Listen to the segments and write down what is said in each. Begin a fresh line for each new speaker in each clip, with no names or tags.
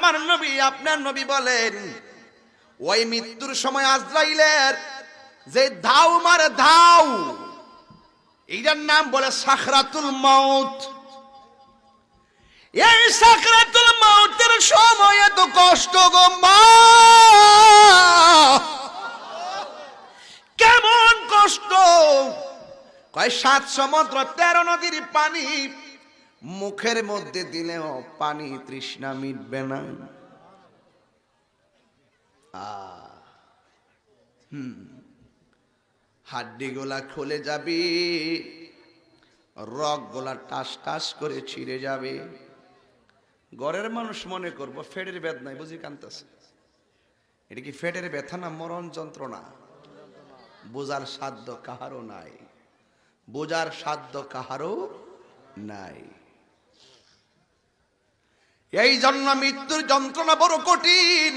আমার নবী, আপনার নবী বলেন, ওই মৃত্যুর সময় আজরাইলের যে ধাও মারে ধাও এইটার নাম বলে সাখরাতুল মাউত। এই সাখরাতুল মাউতের সময় এত কষ্ট গো কেমন কষ্ট? কয় সাত সমুদ্র, তেরো নদীর পানি মুখের মধ্যে দিলেও পানি তৃষ্ণা মিটবে না। হাড্ডি গোলা খুলে যাবে রক গোলা টাস টাস করে ছিঁড়ে যাবে। ঘরের মানুষ মনে করব ফেডের বেদনায় বুঝি কান্তাছে। এটা কি ফেডের ব্যথা না মরণ যন্ত্রণা? বোঝার সাধ্য কাহারও নাই। বোঝার সাধ্য কাহারও নাই। এই জন্য মৃত্যুর যন্ত্রণা বড় কঠিন।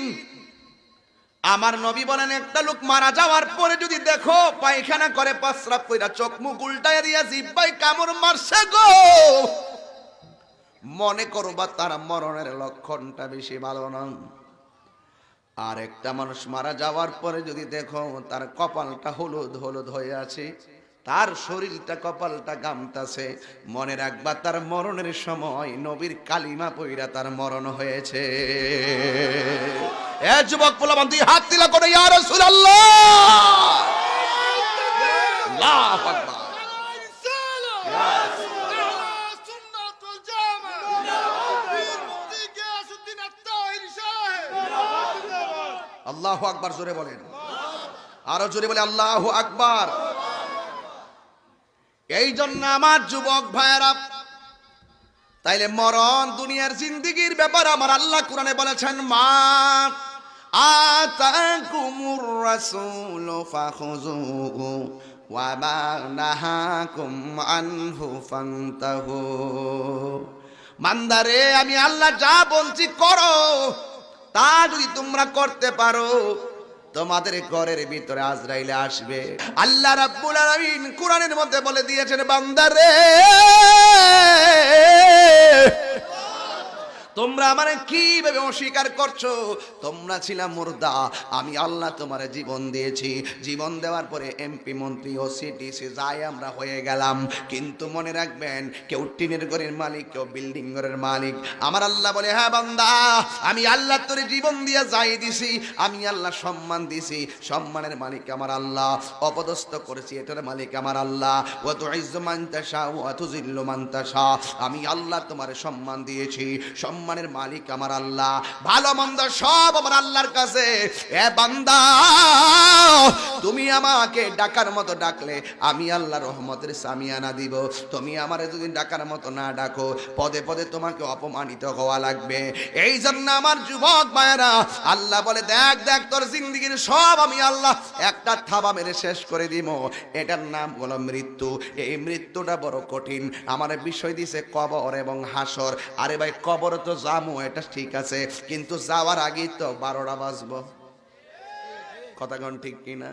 আমার নবী বলেন, একটা লোক মারা যাওয়ার পরে যদি দেখো, পায়খানা করে পাসরাপ কইরা চোখ মুখ উল্টায় দিয়া জিব্বাই কামড় মারছে গো। মনে করো বা তার মরণের লক্ষণটা বেশি ভালো না। আর একটা মানুষ মারা যাওয়ার পরে যদি দেখো, তার কপালটা হলুদ হলুদ হয়ে আছে। তার শরীরটা, কপালটা গামতাছে মনে রাখবা, তার মরণের সময় নবীর কালিমা পইরা তার মরণ হয়েছে। এ যুবক পোলাবান তুই হাত তিলা করে, ইয়া রাসূলুল্লাহ। আল্লাহু আল্লাহু আকবার, জোরে বলেন। আরও জোরে বলে, আল্লাহু আকবার। এই জন্য আমার যুবক ভাইয়েরা, তাইলে মরণ দুনিয়ার জিন্দিগির ব্যাপার আমার আল্লাহ কোরআনে বলেছেন, মা নাহাকুম মান্দারে আমি আল্লাহ যা বলছি করো, তা যদি তোমরা করতে পারো তোমাদের ঘরের ভিতরে আজরাইলে আসবে। আল্লাহ রাব্বুল আলামিন কোরআনের মধ্যে বলে দিয়েছেন বান্দারে তোমরা আমার কীভাবে অস্বীকার করছ? তোমরা ছিলাম মুর্দা। আমি আল্লাহ তোমার জীবন দিয়েছি। জীবন দেওয়ার পরে এমপি, মন্ত্রী ও সিটিসি যাই আমরা হয়ে গেলাম। কিন্তু মনে রাখবেন, কেউ টিনের ঘরের মালিক, কেউ বিল্ডিং ঘরের মালিক। আমার আল্লাহ বলে হ্যাঁ বান্দা, আমি আল্লাহ তোর জীবন দিয়ে যাই দিছি। আমি আল্লাহ সম্মান দিছি। সম্মানের মালিক আমার আল্লাহ। অপদস্থ করেছি, এটার মালিক আমার আল্লাহ। ও তো ইজ্জু মান্তাসা ও তো জিল্লু মান্তাসা আমি আল্লাহ তোমার সম্মান দিয়েছি। সম্মানের মালিক আমার আল্লাহ। ভালো মন্দ সব আমার আল্লাহর কাছে। এ বান্দা, তুমি আমাকে ডাকার মতো ডাকলে আমি আল্লাহ রহমতের সামিয়ানা দিব। তুমি আমারে যদি ডাকার মতো না ডাকো, পদে পদে তোমাকে অপমানিত হওয়া লাগবে। এই জন্য আমার যুবক মায়েরা আল্লাহ বলে, দেখ দেখ, তোর জিন্দিগির সব আমি আল্লাহ একটা থাবা মেরে শেষ করে দিব। এটার নাম হলো মৃত্যু। এই মৃত্যুটা বড় কঠিন। আমার বিষয় দিছে কবর এবং হাসর। আরে ভাই, কবর তো যামু এটা ঠিক আছে কিন্তু যাওয়ার আগেই তো বারোটা বাজবো। কথা ঠিক কিনা?